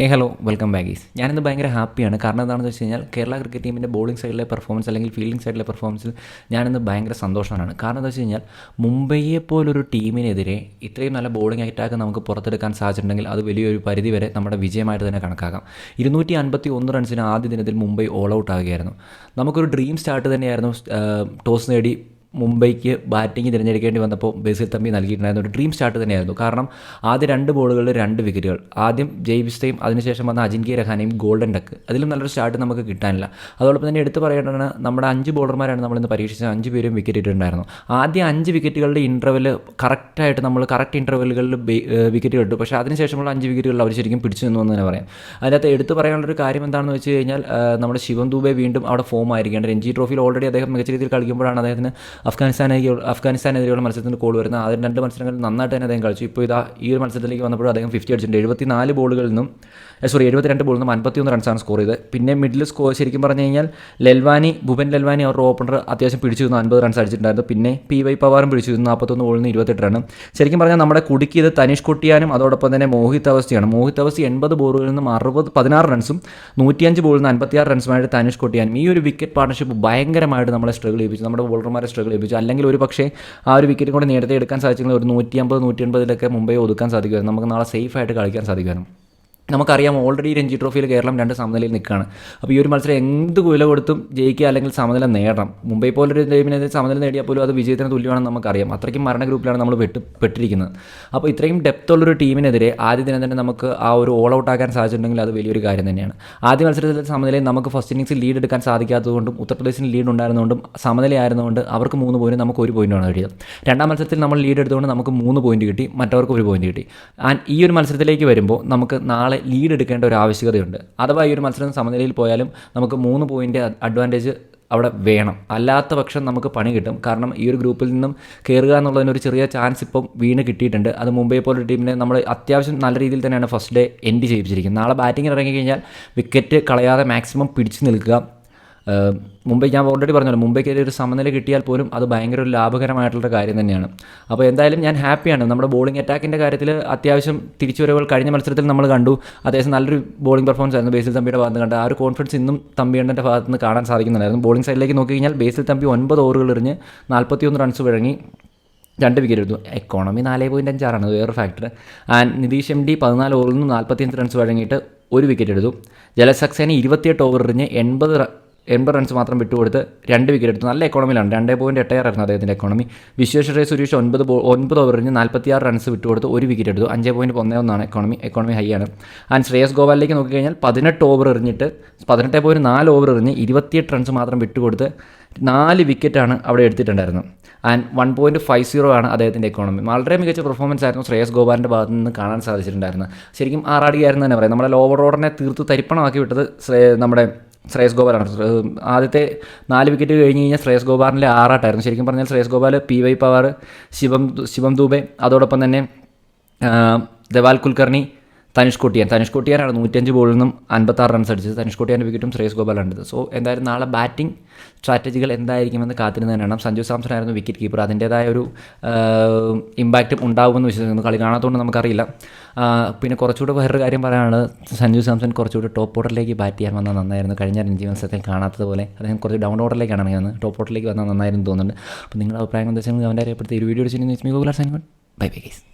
ഹേ hello welcome ബാഗീസ് ഞാനിന്ന് ഭയങ്കര ഹാപ്പിയാണ് കാരണം എന്താണെന്ന് വെച്ച് കഴിഞ്ഞാൽ കേരള ക്രിക്കറ്റ് ടീമിന്റെ ബോളിംഗ് സൈഡിലെ പെർഫോമൻസ് അല്ലെങ്കിൽ ഫീൽഡിംഗ് സൈഡിലെ പെർഫോമൻസിൽ ഞാനിന്ന് ഭയങ്കര സന്തോഷമാണ്. കാരണം എന്താ വെച്ച് കഴിഞ്ഞാൽ മുംബൈയെ പോലൊരു ടീമിനെതിരെ ഇത്രയും നല്ല ബോളിംഗ് അറ്റാക്ക് നമുക്ക് പുറത്തെടുക്കാൻ സാധിച്ചിട്ടുണ്ടെങ്കിൽ അത് വലിയൊരു പരിധി വരെ നമ്മുടെ വിജയമായിട്ട് തന്നെ കണക്കാക്കാം. ഇരുന്നൂറ്റി അൻപത്തി ഒന്ന് റൺസിന് ആദ്യ ദിനത്തിൽ മുംബൈ ഓൾ ഔട്ട് ആകുകയായിരുന്നു നമുക്കൊരു ഡ്രീം സ്റ്റാർട്ട് തന്നെയായിരുന്നു ടോസ് നേടി മുംബൈക്ക് ബാറ്റിംഗ് തിരഞ്ഞെടുക്കേണ്ടി വന്നപ്പോൾ ബേസിൽ തമ്പി നൽകിയിട്ടുണ്ടായിരുന്ന ഒരു ഡ്രീം സ്റ്റാർട്ട് തന്നെയായിരുന്നു. കാരണം ആദ്യ രണ്ട് ബോളുകളിൽ രണ്ട് വിക്കറ്റുകൾ ആദ്യം ജയ് വിസ്തയും അതിനുശേഷം വന്ന അജിൻകെ രഹാനയും ഗോൾഡൻ ഡക്ക്. അതിലും നല്ലൊരു സ്റ്റാർട്ട് നമുക്ക് കിട്ടാനില്ല. അതോടൊപ്പം തന്നെ എടുത്തു പറയേണ്ടതാണ് നമ്മുടെ അഞ്ച് ബോളർമാരാണ് നമ്മളിന്ന് പരീക്ഷിച്ചത്. അഞ്ച് പേരും വിക്കറ്റ് ഇട്ടിട്ടുണ്ടായിരുന്നു. ആദ്യ അഞ്ച് വിക്കറ്റുകളുടെ ഇന്റർവെൽ കറക്റ്റായിട്ട് നമ്മൾ കറക്റ്റ് ഇന്റർവെല്ലുകളിൽ വിക്കറ്റ് ഇട്ടു. പക്ഷേ അതിനുശേഷമുള്ള അഞ്ച് വിക്കറ്റുകളിൽ അവർ ശരിക്കും പിടിച്ചു നിന്നു എന്ന് തന്നെ പറയാം. അതിനകത്ത് എടുത്തു പറയാനുള്ളൊരു കാര്യം എന്താണെന്ന് വെച്ച് കഴിഞ്ഞാൽ നമ്മുടെ ശിവം ദൂബെ വീണ്ടും അവിടെ ഫോം ആയിരിക്കേണ്ടത്. രഞ്ജി ട്രോഫിയിൽ ഓൾറെഡി അദ്ദേഹം മികച്ച രീതിയിൽ കളിക്കുമ്പോഴാണ് അദ്ദേഹത്തിന് അഫ്ഗാനിസ്ഥാനെ അഫ്ഗാനിസ്ഥാനെതിരെയുള്ള മത്സരത്തിന് കോൾ വരുന്ന ആദ്യം രണ്ട് മത്സരങ്ങൾ നന്നായിട്ട് തന്നെ അദ്ദേഹം കളിച്ചു. ഇപ്പോൾ ഇതാ ഈ ഒരു മത്സരത്തിലേക്ക് വന്നപ്പോൾ അദ്ദേഹം ഫിഫ്റ്റി അടിച്ചിട്ടുണ്ട്. എഴുപത്തി നാല് ബോളുകളിൽ നിന്നും സോറി എഴുപത്തിരണ്ട് ബോളിൽ നിന്നും അൻപത്തിയൊന്ന് റൺസാണ് സ്കോർ ചെയ്തത്. പിന്നെ മിഡിൽ സ്കോർ ശരിക്കും പറഞ്ഞു കഴിഞ്ഞാൽ ലെൽവാനി ഭുവൻ ലെൽവാനി അവരുടെ ഓപ്പണർ അത്യാവശ്യം പിടിച്ചു തന്നു അൻപത് റൺസ് അടിച്ചിട്ടുണ്ടായിരുന്നു. പിന്നെ പി വൈ പവാറും പിടിച്ചു നിന്നു. നാൽപ്പത്തൊന്ന് ബോളിൽ നിന്ന് ഇരുപത്തെട്ട് റൺ ശരിക്കും പറഞ്ഞാൽ നമ്മുടെ കുടുക്കിയത് തനിഷ് കുട്ടിയാനും അതോടൊപ്പം തന്നെ മോഹിത് അവസ്ഥയാണ്. മോഹിത് അവസ്ഥ എൺപത് ബോളുകളിൽ നിന്നും അറുപത് പതിനാറ് റൺസും നൂറ്റിയഞ്ച് ബോളിൽ നിന്ന് അൻപത്തിയാറ് റൺസുമായിട്ട് തനിഷ് കുട്ടിയാനും ഈ ഒരു വിക്കറ്റ് പാർട്ണർഷിപ്പ് ഭയങ്കരമായിട്ട് നമ്മളെ സ്ട്രഗിൾ ചെയ്യിപ്പിച്ചു. നമ്മുടെ ബോളർമാരെ സ്ട്രഗിൾ ചെയ്യിപ്പിച്ചു അല്ലെങ്കിൽ ഒരു പക്ഷേ ആ ഒരു വിക്കറ്റ് കൂടെ നേരത്തെ എടുക്കാൻ സാധിച്ചെങ്കിൽ ഒരു നൂറ്റി അമ്പത് നൂറ്റി എൺപതിലൊക്കെ മുംബൈ ഒതുക്കാൻ സാധിക്കുമായിരുന്നു. നമുക്ക് നാളെ സേഫ് ആയിട്ട് കളിക്കാൻ സാധിക്കുമായിരുന്നു. നമുക്കറിയാം ഓൾറെഡി രഞ്ജി ട്രോഫിയിൽ കേരളം രണ്ട് സമനിലയിൽ നിൽക്കുകയാണ്. അപ്പോൾ ഈ ഒരു മത്സരം എന്ത് വില കൊടുത്തും ജയിക്കുക അല്ലെങ്കിൽ സമനില നേടണം. മുംബൈ പോലൊരു ടീമിനെതിരെ സമനില നേടിയാൽ പോലും അത് വിജയത്തിന് തുല്യമാണെന്ന് നമുക്കറിയാം. അത്രയ്ക്കും മരണ ഗ്രൂപ്പിലാണ് നമ്മൾ പെട്ട് പെട്ടിരിക്കുന്നത്. അപ്പോൾ ഇത്രയും ഡെപ്ത് ഉള്ളൊരു ടീമിനെതിരെ ആദ്യ ദിനം തന്നെ നമുക്ക് ആ ഒരു ഓൾ ഔട്ട് ആക്കാൻ സാധിച്ചിട്ടുണ്ടെങ്കിൽ അത് വലിയൊരു കാര്യം തന്നെയാണ്. ആദ്യ മത്സരത്തിൽ സമനിലയിൽ നമുക്ക് ഫസ്റ്റ് ഇന്നിങ്സിൽ ലീഡ് എടുക്കാൻ സാധിക്കാത്തതുകൊണ്ടും ഉത്തർപ്രദേശിന് ലീഡ് ഉണ്ടായിരുന്നതുകൊണ്ടും സമനില സമനിലയായിരുന്നുകൊണ്ട് അവർക്ക് മൂന്ന് പോയിന്റ് നമുക്ക് ഒരു പോയിന്റാണ് കിട്ടിയത് രണ്ടാം മത്സരത്തിൽ നമ്മൾ ലീഡ് എടുത്തുകൊണ്ട് നമുക്ക് മൂന്ന് പോയിന്റ് കിട്ടി മറ്റവർക്ക് ഒരു പോയിന്റ് കിട്ടി. ആൻഡ് ഈ ഒരു മത്സരത്തിലേക്ക് വരുമ്പോൾ നമുക്ക് നാളെ ലീഡ് എടുക്കേണ്ട ഒരു ആവശ്യകതയുണ്ട്. അഥവാ ഈ ഒരു മത്സരം സമനിലയിൽ പോയാലും നമുക്ക് മൂന്ന് പോയിന്റ് അഡ്വാന്റേജ് അവിടെ വേണം. അല്ലാത്ത പക്ഷം നമുക്ക് പണി കിട്ടും. കാരണം ഈ ഒരു ഗ്രൂപ്പിൽ നിന്നും കയറുക എന്നുള്ളതിനൊരു ചെറിയ ചാൻസ് ഇപ്പം വീണ് കിട്ടിയിട്ടുണ്ട്. അത് മുംബൈ പോലൊരു ടീമിനെ നമ്മൾ അത്യാവശ്യം നല്ല രീതിയിൽ തന്നെയാണ് ഫസ്റ്റ് ഡേ എൻഡ് ചെയ്യിപ്പിച്ചിരിക്കുന്നത്. നാളെ ബാറ്റിംഗ് ഇറങ്ങി കഴിഞ്ഞാൽ വിക്കറ്റ് കളയാതെ മാക്സിമം പിടിച്ചു നിൽക്കുക. മുംബൈ ഞാൻ ഓൾറെഡി പറഞ്ഞല്ലോ മുംബൈക്ക് ഒരു സമനില കിട്ടിയാൽ പോലും അത് ഭയങ്കര ഒരു ലാഭകരമായിട്ടുള്ള കാര്യം തന്നെയാണ്. അപ്പോൾ എന്തായാലും ഞാൻ ഹാപ്പിയാണ് നമ്മുടെ ബോളിംഗ് അറ്റാക്കിന്റെ കാര്യത്തിൽ അത്യാവശ്യം തിരിച്ചുവരവുകൾ കഴിഞ്ഞ മത്സരത്തിൽ നമ്മൾ കണ്ടു. അത്യാവശ്യം നല്ലൊരു ബോളിംഗ് പെർഫോമൻസ് ആയിരുന്നു ബേസിൽ തമ്പിയുടെ ഭാഗത്ത് കണ്ട് ആ ഒരു കോൺഫിഡൻസ് ഇന്നും തമ്പിയണ്ണന്റെ ഭാഗത്ത് നിന്ന് കാണാൻ സാധിക്കുന്നുണ്ടായിരുന്നു. ബോളിംഗ് സൈഡിലേക്ക് നോക്കി കഴിഞ്ഞാൽ ബേസിൽ തമ്പി ഒൻപത് ഓവറുകൾ എറിഞ്ഞ് നാൽപ്പത്തിയൊന്ന് റൺസ് വഴങ്ങി രണ്ട് വിക്കറ്റ് എടുത്തു. എക്കോണമി നാല് പോയിന്റ് അഞ്ചാറാണ് വേറൊരു factor and Nitish M D പതിനാല് ഓവറിൽ നിന്ന് നാൽപ്പത്തിയഞ്ച് റൺസ് വഴങ്ങിയിട്ട് ഒരു വിക്കറ്റ് എടുത്തു. ജലസക്സേന ഇരുപത്തിയെട്ട് ഓവർ എറിഞ്ഞ് എൺപത് എൺപത് റൺസ് മാത്രം വിട്ടുകൊടുത്ത് രണ്ട് വിക്കറ്റ് എടുത്തു. നല്ല എക്കോണമിയിലാണ് രണ്ട് പോയിന്റ് എട്ടായിരുന്നു അദ്ദേഹത്തിന്റെ എക്കോണമി വിശ്വേശ്വരയ സുരേഷ് ഒൻപത് ഒൻപത് ഓവർ കഴിഞ്ഞ് നാൽപ്പത്തിയാറ് റൺസ് വിട്ടുകൊടുത്ത് ഒരു വിക്കറ്റ് എടുത്തു. അഞ്ച് പോയിന്റ് ഒന്നേ ഒന്നാണ് എക്കോണമി എക്കോണമി ഹൈ ആണ്. ആൻഡ് ശ്രേയസ് ഗോപാലിലേക്ക് നോക്കിക്കഴിഞ്ഞാൽ പതിനെട്ട് ഓവർ എറിഞ്ഞിട്ട് പതിനെട്ട് പോയിന്റ് നാല് ഓവർ എറിഞ്ഞ് ഇരുപത്തിയെട്ട് റൺസ് മാത്രം വിട്ടുകൊടുത്ത് നാല് വിക്കറ്റാണ് അവിടെ എടുത്തിട്ടുണ്ടായിരുന്നത്. And one point five zero ആണ് അദ്ദേഹത്തിന്റെ എക്കോണമി വളരെ മികച്ച പെർഫോമൻസ് ആയിരുന്നു ശ്രേയസ് ഗോപാലിന്റെ ഭാഗത്ത് നിന്ന് കാണാൻ സാധിച്ചിട്ടുണ്ടായിരുന്നത്. ശരിക്കും ആറാടിയായിരുന്നു തന്നെ പറയാം. നമ്മുടെ ലോവർ ഓർഡറിനെ തീർത്ത് തരിപ്പണമാക്കി വിട്ടത് നമ്മുടെ ശ്രേയസ് ഗോപാലാണ്. ആദ്യത്തെ നാല് വിക്കറ്റ് കഴിഞ്ഞ് കഴിഞ്ഞാൽ ശ്രേയസ് ഗോപാലിന്റെ ആറാട്ടായിരുന്നു. ശരിക്കും പറഞ്ഞാൽ ശ്രേയസ് ഗോപാൽ പി വൈ പവാർ ശിവം ശിവം ദൂബെ അതോടൊപ്പം തന്നെ ദവാൽ കുൽക്കർണി തനിഷ് കൊട്ടിയാൻ തനിഷ് കുട്ടിയാനാണ് നൂറ്റഞ്ച് ബോളിൽ നിന്നും അൻപത്താറ് റൺസ് അടിച്ചത്. തനിഷ് കൊട്ടിയാന്റെ വിക്കറ്റും ശ്രേയസ് ഗോപാലാണ് സോ എന്തായാലും നാളെ ബാറ്റിംഗ് സ്ട്രാറ്റജികൾ എന്തായിരിക്കുമെന്ന് കാത്തിരുന്ന് തന്നെയാണ് സഞ്ജു സാംസൺ ആയിരുന്നു വിക്കറ്റ് കീപ്പർ അതിന്റേതായ ഒരു ഇമ്പാക്റ്റും ഉണ്ടാകുമെന്ന് വിശ്വസിക്കുന്നു. കളി കാണാത്തതുകൊണ്ട് നമുക്കറിയില്ല. പിന്നെ കുറച്ചുകൂടെ വേറൊരു കാര്യം പറയാനാണ് സഞ്ജു സാംസൺ കുറച്ചുകൂടി ടോപ്പ് ഓർഡറിലേക്ക് ബാറ്റ് ചെയ്യാൻ വന്നാൽ നന്നായിരുന്നു. കഴിഞ്ഞ രഞ്ജി മത്സരത്തിൽ കാണാത്തതുപോലെ അദ്ദേഹം കുറച്ച് ഡൗൺ ഓർഡറിലേക്കാണ് വന്നത്. ടോപ്പ് ഓർഡറിലേക്ക് വന്നാൽ നന്നായിരുന്നു തോന്നുന്നുണ്ട്. അപ്പോൾ നിങ്ങളുടെ അഭിപ്രായം എന്താ വെച്ചാൽ അവന്റെ അറിയപ്പെടുത്തി ഒരു വീഡിയോ അടിച്ചിട്ടുണ്ടെങ്കിൽ ബൈ ബൈ ഗൈസ്